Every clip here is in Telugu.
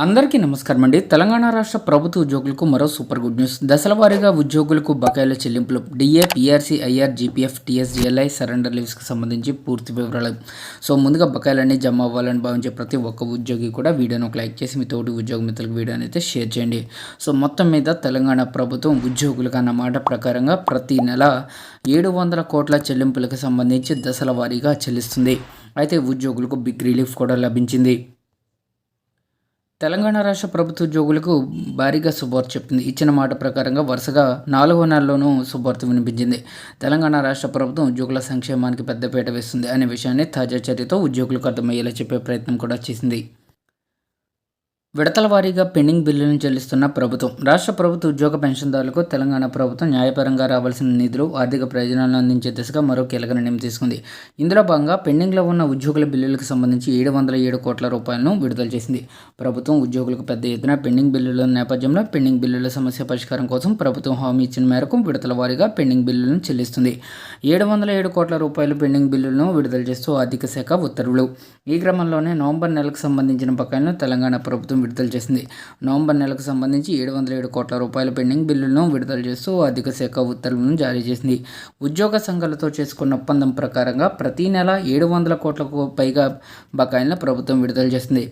అందరికీ నమస్కారం అండి. తెలంగాణ రాష్ట్ర ప్రభుత్వ ఉద్యోగులకు మరో సూపర్ గుడ్ న్యూస్. దశల వారీగా ఉద్యోగులకు బకాయిల చెల్లింపులు. DA PRC IR GPF TSGLI surrender లీవ్స్కి సంబంధించి పూర్తి వివరాలు. సో ముందుగా బకాయిలన్నీ జమ అవ్వాలని భావించే ప్రతి ఒక్క ఉద్యోగి కూడా వీడియోను ఒక లైక్ చేసి మీ తోటి ఉద్యోగ మిత్రులకు వీడియోని అయితే షేర్ చేయండి. సో మొత్తం మీద తెలంగాణ ప్రభుత్వం ఉద్యోగులకు అన్నమాట ప్రకారంగా ప్రతి నెల ఏడు వందల కోట్ల చెల్లింపులకు సంబంధించి దశల వారీగా చెల్లిస్తుంది. అయితే ఉద్యోగులకు బిగ్ రిలీఫ్ కూడా లభించింది. తెలంగాణ రాష్ట్ర ప్రభుత్వ ఉద్యోగులకు భారీగా శుభవార్త చెప్పింది. ఇచ్చిన మాట ప్రకారంగా వరుసగా నాలుగో నెలలోనూ శుభవార్త వినిపించింది. తెలంగాణ రాష్ట్ర ప్రభుత్వం ఉద్యోగుల సంక్షేమానికి పెద్దపీట వేస్తుంది అనే విషయాన్ని తాజా చర్యతో ఉద్యోగులకు అర్థమయ్యేలా చెప్పే ప్రయత్నం కూడా చేసింది. విడతల వారీగా పెండింగ్ బిల్లులను చెల్లిస్తున్న ప్రభుత్వం. రాష్ట్ర ప్రభుత్వ ఉద్యోగ పెన్షన్దారులకు తెలంగాణ ప్రభుత్వం న్యాయపరంగా రావాల్సిన నిధులు ఆర్థిక ప్రయోజనాలను అందించే దిశగా మరో కీలక నిర్ణయం తీసుకుంది. ఇందులో భాగంగా పెండింగ్లో ఉన్న ఉద్యోగుల బిల్లులకు సంబంధించి ఏడు వందల ఏడు కోట్ల రూపాయలను విడుదల చేసింది. ప్రభుత్వం ఉద్యోగులకు పెద్ద ఎత్తున పెండింగ్ బిల్లుల నేపథ్యంలో పెండింగ్ బిల్లుల సమస్య పరిష్కారం కోసం ప్రభుత్వం హామీ ఇచ్చిన మేరకు విడతల వారీగా పెండింగ్ బిల్లులను చెల్లిస్తుంది. ఏడు వందల ఏడు కోట్ల రూపాయలు పెండింగ్ బిల్లులను విడుదల చేస్తూ ఆర్థిక శాఖ ఉత్తర్వులు. ఈ క్రమంలోనే నవంబర్ నెలకు సంబంధించిన బకాయిలను తెలంగాణ ప్రభుత్వం విడుదల చేసింది. నవంబర్ నెలకు సంబంధించి ఏడు వందల ఏడు కోట్ల రూపాయల పెండింగ్ బిల్లులను విడుదల చేస్తూ ఆర్థిక శాఖ ఉత్తర్వులను జారీ చేసింది. ఉద్యోగ సంఘాలతో చేసుకున్న ఒప్పందం ప్రకారంగా ప్రతి నెల ఏడు వందల కోట్లకు పైగా బకాయిలను ప్రభుత్వం విడుదల చేసింది.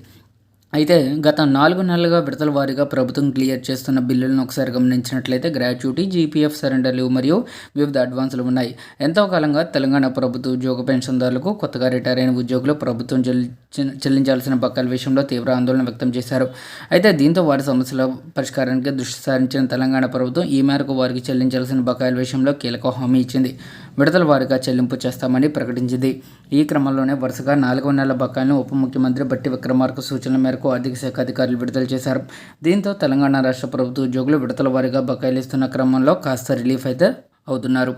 అయితే గత నాలుగు నెలలుగా విడతల వారీగా ప్రభుత్వం క్లియర్ చేస్తున్న బిల్లులను ఒకసారి గమనించినట్లయితే గ్రాట్యుటీ జీపీఎఫ్ సరెండర్ లీవ్ మరియు వివిధ అడ్వాన్సులు ఉన్నాయి. ఎంతో కాలంగా తెలంగాణ ప్రభుత్వ ఉద్యోగ పెన్షన్దారులకు కొత్తగా రిటైర్ అయిన ఉద్యోగులు ప్రభుత్వం చెల్లించాల్సిన బకాయిల విషయంలో తీవ్ర ఆందోళన వ్యక్తం చేశారు. అయితే దీంతో వారి సమస్యల పరిష్కారానికి దృష్టి సారించిన తెలంగాణ ప్రభుత్వం ఈ మేరకు వారికి చెల్లించాల్సిన బకాయిల విషయంలో కీలక హామీ ఇచ్చింది. విడతల వారీగా చెల్లింపు చేస్తామని ప్రకటించింది. ఈ క్రమంలోనే వరుసగా నాలుగో నెలల బకాయిలను ఉప ముఖ్యమంత్రి బట్టి విక్రమార్క సూచనల మేరకు ఆర్థిక శాఖ అధికారులు విడుదల చేశారు. దీంతో తెలంగాణ రాష్ట్ర ప్రభుత్వ ఉద్యోగులు విడతల వారీగా బకాయిలు ఇస్తున్న క్రమంలో కాస్త రిలీఫ్ అయితే అవుతున్నారు.